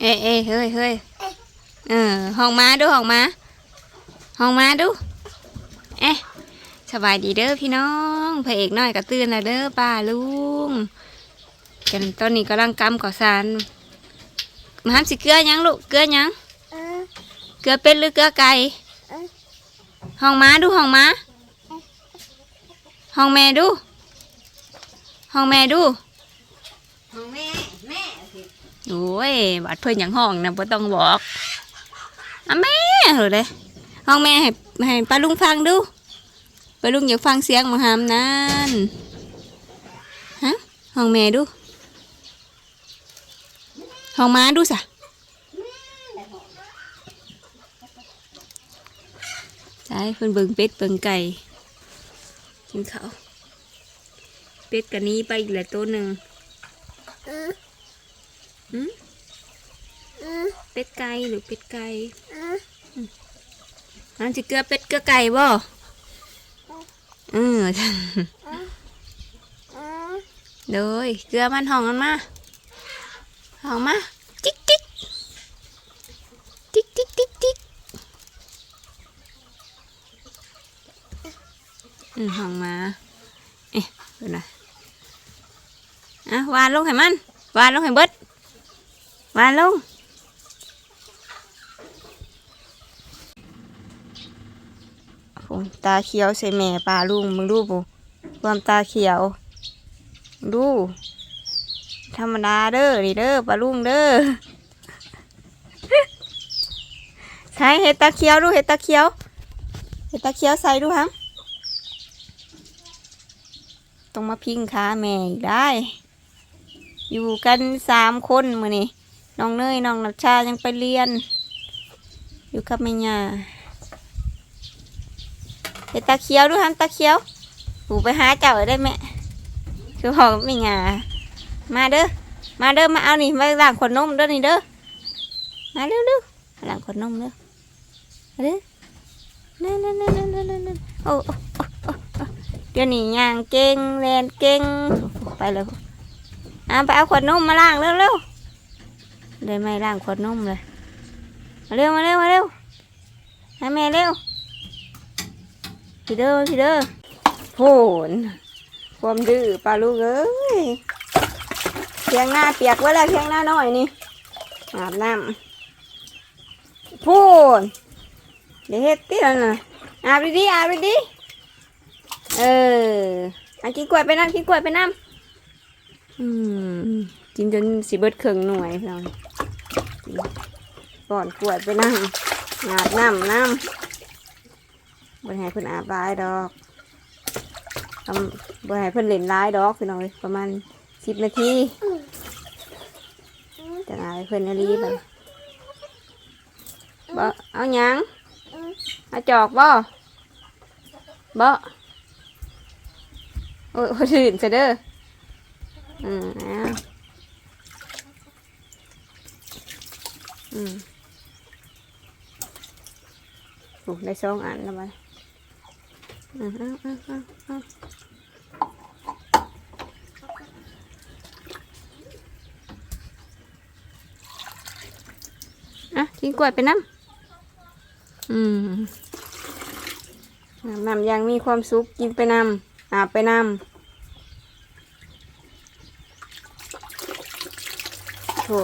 เอ้ยเอ้ยเฮ้ยเฮ้ยเออห้องมาดูห้องมาห้องมาดู เอ๊ะสบายดีเด้อพี่น้องพระเอกน้อยก็ตื่นแล้วเด้อป้าลุงกันตอนนี้กำลังกำก่อสารมาห้ามสิเกลือหยังลูกเกลือหยังเออเกลือเป็ดหรือเกลือไก่เออห้องม้าดูห้องม้าห้องแม่ดูห้องแม่ดูของแม่แม่สิ โอ้ยบาดเพื่อนอย่างห้องนะบ่ต้องบอกอะแม่เหรอเด้ห้องแม่ให้ให้ป้าลุงฟังดูป้าลุงอยากฟังเสียงมหามนั่นฮะห้องแม่ดูห้องม้าดูสะใช่เพิ่นเบิ่งเป็ดเบิ่งไก่กินข้าวเป็ดกันนี้ไปอีกแล้วตัวหนึ่ง ออหืมเออเป็ดไก่หรือเป็ดไก่เอออันสิเกลือเป็ดเกลือไก่บ่เออเออเดยเกลือมันห้องมันมาห้องมาจิ๊กจิ๊กจิ๊กจิ๊กจิ๊กจิ๊กอืมห้องมา เอ๊ะดูหน่อยอะวานลงให้มันวานลงให้เบิด วานลงผมตาเขียวใส่แม่ปลาลุงมึงดูปูความตาเขียว ดู ธรรมดาเด้อนี่เด้อปลาลุงเด้อใช้เห็ดตาเขียวดูเห็ดตาเขียวเห็ดตาเขียวใส่ดูฮังต้องมาพิงขาแม่ได้ อยู่กันสามคนมือนี่ น้องเนยน้องนัชชายังไปเรียน อยู่กับแม่ย่าเห็ดตาเขียวดูฮันตาเขียวปูไปหาเจ้าได้ไหมคือบอกไม่งามาเด้อมาเด้อมาเอานี่มาล้างขวดนมเด้อนี่เด้อมาเร็วเร็วล้างขวดนมเด้อเด้อนั่นนั่นนั่นนั่นนั่นนั่นโอ้โอ้โอ้โอ้โอ้เดี๋ยวนี้ย่างเก่งแลนเก่งไปเลยเอาไปเอาขวดนมมาล้างเร็ว เร็วได้ไหมล้างขวดนมเลย มาเร็วมาเร็วมาเร็วให้แม่เร็วพี่เด้อพี่เด้อโผนความดื้อปลาลูกเอ้ยเพียงหน้าเปียกไว้แล้วเพียงหน้าน้อยนี่อาบน้ำโผนเดี๋ยวเฮ็ดติแล้วนะอาบดีอาบดีเอออันกินกล้วยไปน้ำกินกล้วยไปน้ำอืม กินจนสิเบิดครึ่งหน่วยพี่น้องก่อนกลวยไปน้ำอาบน้ำน้ำบริหารเพิ่อนอาบร้ายดอกทำบริหารเพิ่อนเล่นร้ายดอกพี่น้องเอ้ยประมาณสิบนาทีจะอาบเพิ่นนาลีไปบ่เอาหยังเอาจอกบ่บ่โอ้ยคนอื่นจะเด้ออืมเอา อืมโอ้ได้สองอันแล้วมันอะอะอะอะอะอะกินกล้วยไปน้ำอืมน้ำยังมีความสุขกินไปน้ำอาบไปน้ำโถั่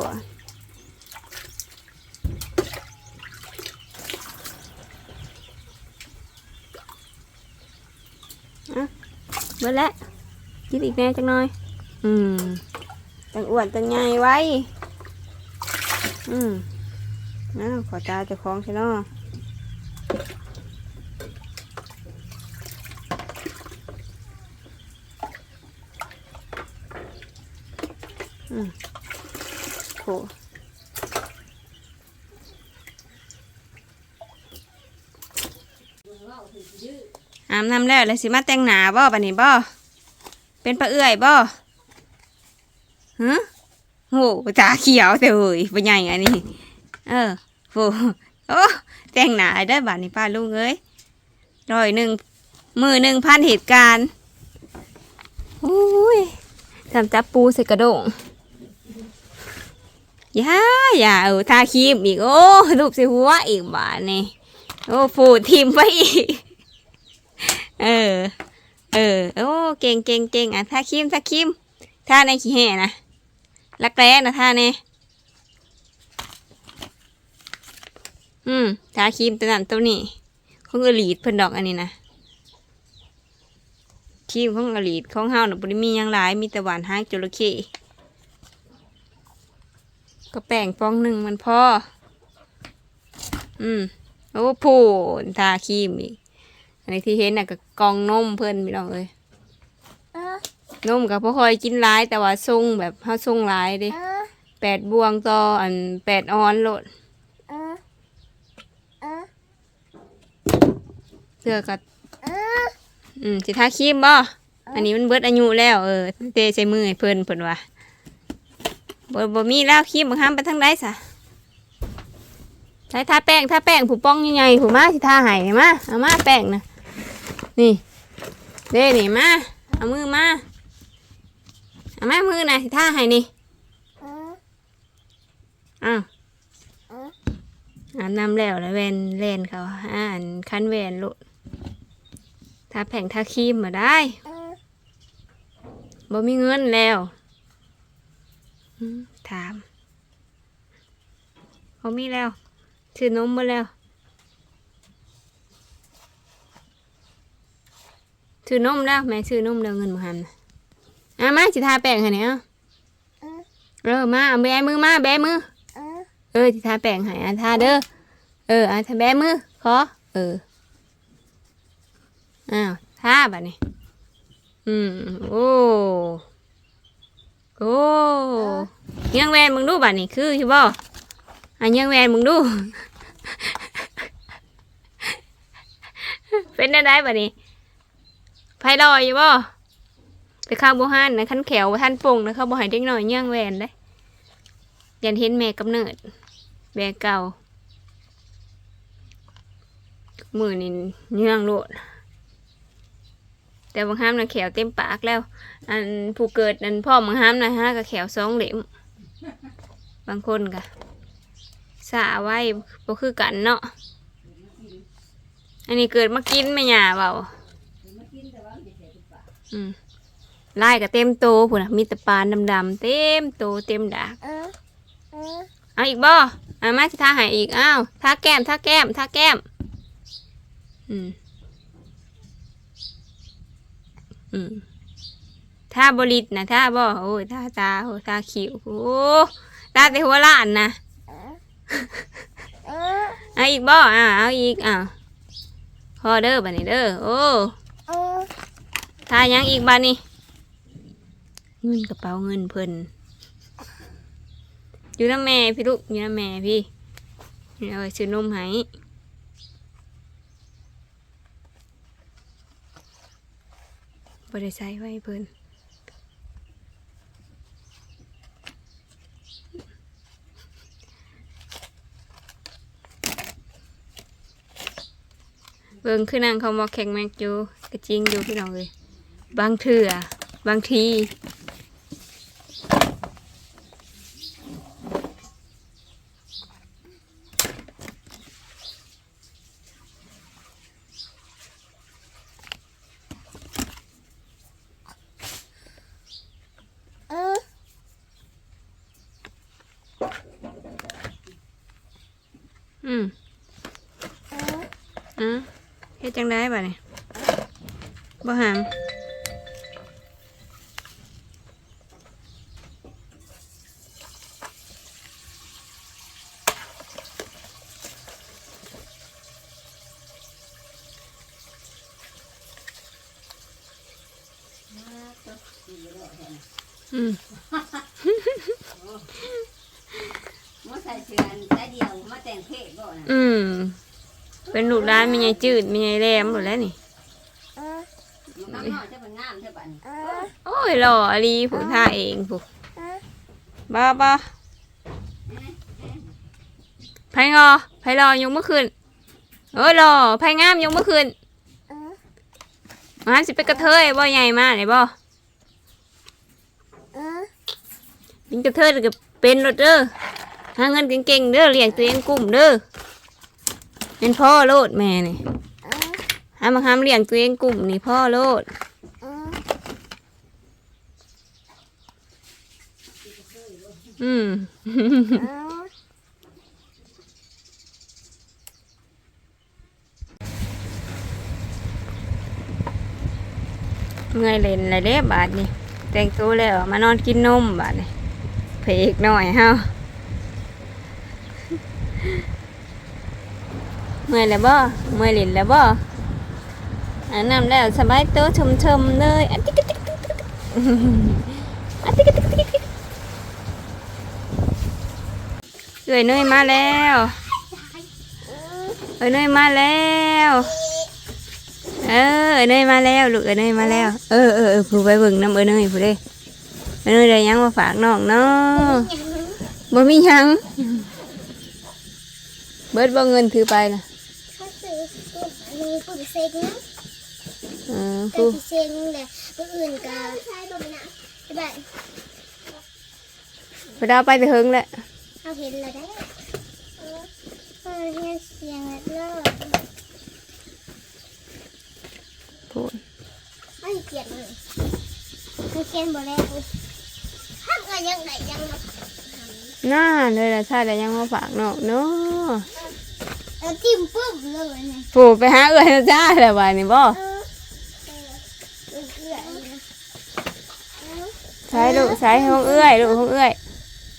เบิดแล้วกินอีกแน่จังหน่อย อืมจังอ้วนจังใหญ่ไว้ อืมอ้าวขอตาจะคล้องใช่เนาะอืมโถ อาบน้ำแล้วเลยสิมาแต่งหนาบ่บันนี้บ่เป็นปลาเอื้อยบ่ฮะโหตาเขียวแต่เอ้ยปใหญ่อันนี้ เออโหโอ้แต่งหนาได้บัดนี้ป้าลุงเอ้ยร้อยหนึ่งมือหนึ่งพันเหตุการณ์โอ้ยทำจับปูใส่กระดงอย่าอย่าเออทาครีมอีก โอ้รูปส่หัวอีกบาทนี่ โอ้ฟูดทีมไปอีก เออ เออ โอ้ เก่งเก่งเก่งอะท่าครีมท่าครีมท่าในขี้แห่นะรักแร้นะท่าเน่อืมท่าครีมตัวนั้นตัวนี้ของอลีดเพิ่นดอกอันนี้นะครีมของอลีดของเฮาน่ะบ่ได้มีหยังหลายมีแต่หวานหางจระเข้ก็แป้งฟองหนึ่งมันพอ อืม โอ้พูนทาครีมอีก นนี้ที่เห็นน่ะก็กล่องนมเพิ่นพี่น้องเอ้ยเออนมก็บ่ค่อยกินหลายแต่ว่าทรงแบบเฮาทรงหลายเด้เออแปดบวงต่ออันแปดออนโลดเออเออเสื้อก็เอออืมสิทาครีมบ่อันนี้มันเบิดอายุแล้วเออเตใส่มือให้เพิ่นเพิ่นว่าบ่บ่มีแล้วครีมบังคับไปทางใดซะใช้ทาแป้งทาแป้งผู้ป้องใหญ่ๆผู้มาสิทาให้มาเอามาแป้งนะ นี่เด้นี่มาเอามือมาเอามามือน่ะสิทาให้นี่เอออ้าวเอออาบน้ำแล้วแล้วแวนแลนเขาอ่านคันแวนโลดทาแผงทาครีมมาได้เออบ่มีเงินแล้วอืมถามบ่มีแล้วซื้อนมมาแล้ว ซื้อนมแล้วแม่ซื้อนมแล้วเงินมาหันน่ะอะมาสิทาแป้งให้เนี่ยเอาเออเออมาเอาแบมือมาแบมือ เออเออสิทาแป้งให้อันทาเด้อเอออันทาแบมือขอเอออ้าวทาบัดนี้อืมโอ้โอ้ยังแวนมึงดูบัดนี้คือใช่บ่อันยังแวนมึงดู เป็นได้บัดนี้ ไผลอยอยู่บ่ไปข้าวบ่ฮันนะคันแขวท่านปงนะเขาบ่ให้เด็กน้อยยังแวนเด้ยันเห็นแม่กำเนิดแบกเก่ามือนี่เนื่องโลด แต่บางห้ามนะแขวเต็มปากแล้ว อันผู้เกิดอันพ่อบางห้ามนะฮะก็แขวสองเหล่มบางคนก็สาไว้ก็คือกันเนาะอันนี้เกิดมากินไม่หยาเปล่า อืมไล่ก็เต็มโตพุ่นนะมีแต่ปลาดำๆเต็มโตเต็มดากเออเออเอาอีกบ่เอามาสิทาใหายอีกอ้าวทาแก้มทาแก้มทาแก้ม อืม อืมทาบริตนะทาบ่โอ้ยทาตาโอ้ทาคิ้วโอ้ตาแต่หัวล้านนะ เออเออเอาอีกบ่อ่าเอาอีกอ้าวพอเด้อบัดนี้เด้อโอ้เออ ทายังอีกบัดนี้เงินกระเป๋าเงินเพิ่นอยู่น้ำแม่พี่ลูกอยู่น้ำแม่พี่เอาไว้ซื้อนมให้บริใส่ไว้เพิ่นเบิ่งคือนางเขามาแข่งแม็กอยู่กระจริงอยู่พี่น้องเลย บางเถื่อบางทีเอออืมเอออะเฮ็ดจังได้บ่เนี่ยบ่หาม มมาใส่เสื้อใส่เดียวมาแต่งเพศบ่น่ะอืม เป็นลูกร้านมีไงจืดมีไงแรมหมดแล้วนี่เออมันน้อยจะเป็นงามใช่ปะนี่เออโอ้ยหล่ออลีผูกท่าเองผูกเออบ้าบ้าไผงอไผรอยกเมื่อคืนเอ้ยรอไผงามยกเมื่อคืนเออมาสิไปกระเทยบ่ใหญ่มากเลยบ่ เออเป็นกระเทยก็เป็นรถเด้อเหาเงินเก่งๆเด้อเลี้ยงตัวเองกลุ่มเด้อเป็นพ่อโลดแม่นี่หามาทำเลี้ยงตัวเองกลุ่มนี่พ่อโลดอืมเมื่อยเล่นอะไรเด้บาทนี่แต่งตัวแล้วมานอนกินนมบาทนี่ เพลกหน่อยเฮาเมื่อยแล้วบ่เมื่อยเล่นแล้วบ่อันน้ำแล้วสบายตัวชมๆเลยอันติ๊กติ๊กติ๊กติ๊กติกอันติ๊กติ๊กติ๊กติ๊กเอ้ยเนยมาแล้วเอ้ยเนยมาแล้วเออเอยเนยมาแล้วลูกเออเนยมาแล้วเออเออเออผู้ไปเบิ่งน้ำเออเนยผู้เด้ เออเนยได้หยังมาฝากน้องเนาะบ่มีหยังเบิดบ่เงินถือไปนะเขาซื้อมีผู้เซ็งเออแต่ผู้ที่เซ็งแต่ผู้อื่นก็ใช้บ่นะได้ผู้ดาวไปแต่เฮิงแหละเขาเห็นแล้วได้เออเออเฮียเสียงแล้วเลิศพูด ไม่เกลียดเลยไม่เกลียดบ่แล้วห้ามก็ ยังได้ยังมาน่าเลยละชาติได้หยังมาฝากน้องเนาะเออจิ้มปุ๊บเลยนะผู้ไปหาเอื้อยนะจ้าแล้วบาดนี่บ่เออเออเออเกลียดนะเออใช้ลูกใช้ห้องเอื้อยลูกห้องเอื้อย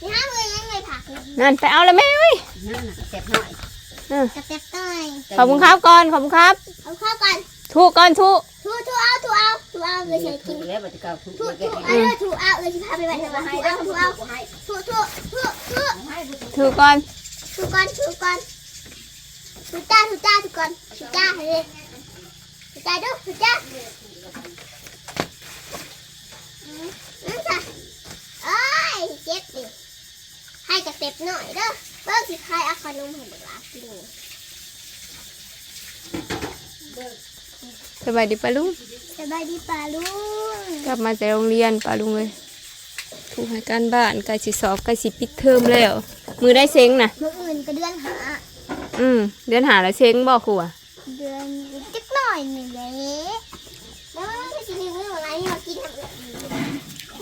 นี่ห้ามเลยยังไงผักเลยนั่นไปเอาแล้วแม่เอ้ยนั่นน่ะเจ็บหน่อยกระเต็บต้อยขอบคุณครับก่อนขอบคุณครับ เอาเข้ากันถูกก่อนถูกถูถูเอาถูเอาถูเอาเลยใช้กิถูนกแล้วบัดเก่าถูกถูแล้วถูแกเอาเลยถูเอาเลยที่พาไปไว้ทำไมให้ถูได้เอาถูถูก เอาให้ถูถูถูถูให้ถูกก่อนถูก่อนถูก่อนถูจ้าถูจ้าถูก่อนถูจ้าเลยถูจ้าดูถูจ้านั่นจ้ะเอ้ยเจ็บดิให้กระเต็บหน่อยเด้อเบิ่ง สิใครเอาขนมให้เด็กหลานกินสบายดีปะลุงสบายดีป่าลุงกลับมาจากโรงเรียนปะลุงเลยถูกให้การบ้านใกล้สิสอบใกล้สิปิดเทอมแล้ว มือได้เซ็งนะเมื่ออื่นก็เดือนหา อืมเดือนหาแล้วเซ็งบอกครูอะเดือนจักหน่อยหนึ่งเลยแล้วถ้าสิมีมื้ออะไรมากินทำแบบนี้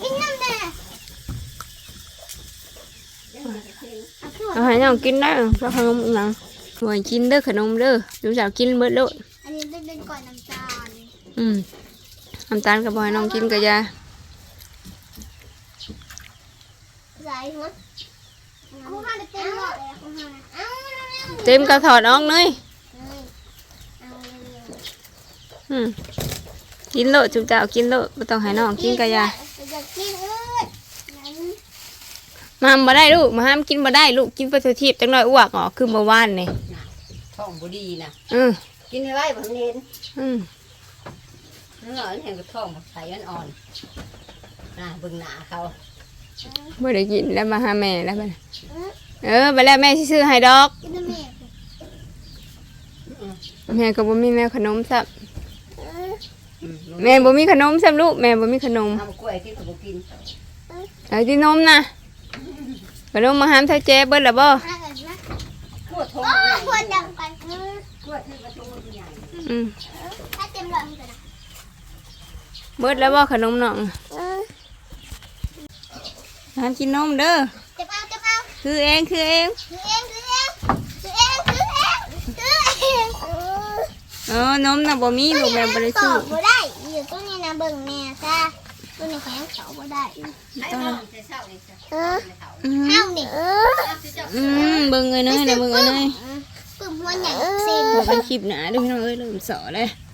กินน้ำแน่เอาขึ้นมาเอาให้น้องกินได้แล้วขนมอีหยังหวยกินเด้อขนมเด้อดูสาวกินเบิดโลด อืมน้ำตาลกับ่ให้น้องกินกับยาใส่หัวเอาห้าเต็มหมดเลยเอาห้าเอาเร็วๆเต็มกระถอดออกเลยเอ้ยเอาเร็วอืมกินโลดจุ๊บเจ้ากินโลดไม่ต้องให้น้องๆกินกับยาอยากกินเอ้ยนั้นมาห้ามบ่ได้ลูกมาห้ามกินบ่ได้ลูกกินไปสุทีบจังน้อยอ้วกออกคือเมื่อวานนี่ท้องบ่ดีนะอืมกินให้ไว้บ่เน้นอืม เนื้อเห็นกับท้องบ่ใส่อ่อนน่ะเบิ่งหน้าเขาบ่ได้กินแล้วมาหาแม่แล้วบัดเออไปแล้วแม่สิซื้อให้ดอกกินน้ำแม่แม่ก็บ่มีแม่ขนมซับเอออืมแม่บ่มีขนมซับลูกแม่บ่มีขนมเอากล้วยกินก็บ่กินไอ้ที่นมนะขนมมาหามเท่าเจ๊เบิดแล้วบ่ห้ากันนะกล้วยท้องโอ้ใหญ่ยควรดังไปเออกล้วยที่กระท้องมันใหญ่ อืม ถ้าเต็มเลยมันจะนะ เบิดแล้วบ่ขนมน้องเออห้ามกินนมเด้อเจ็บเอาเจ็บเอาคือเองคือเองถือเองถือเองถือเองถือเองถือเองเออเออนมน่ะบ่มีลูกแม่บ่ได้ตซื้ออบบ่ได้อยู่ตัวนี้นะเบิ่งแม่จ้าตัวนี้แข็งเขาบ่ได้ไอ้น้องจะเศร้านี่จ้ะเอออืมเฮานี่เอออืมเบิ่งเอ้ยเนยเด้อเบิ่งเอ้ยเนยปึ้มหัวใหญ่เซ็นพอกันคลิปหน้าเด้อพี่น้องเอ้ยเริ่มสอเลยเออ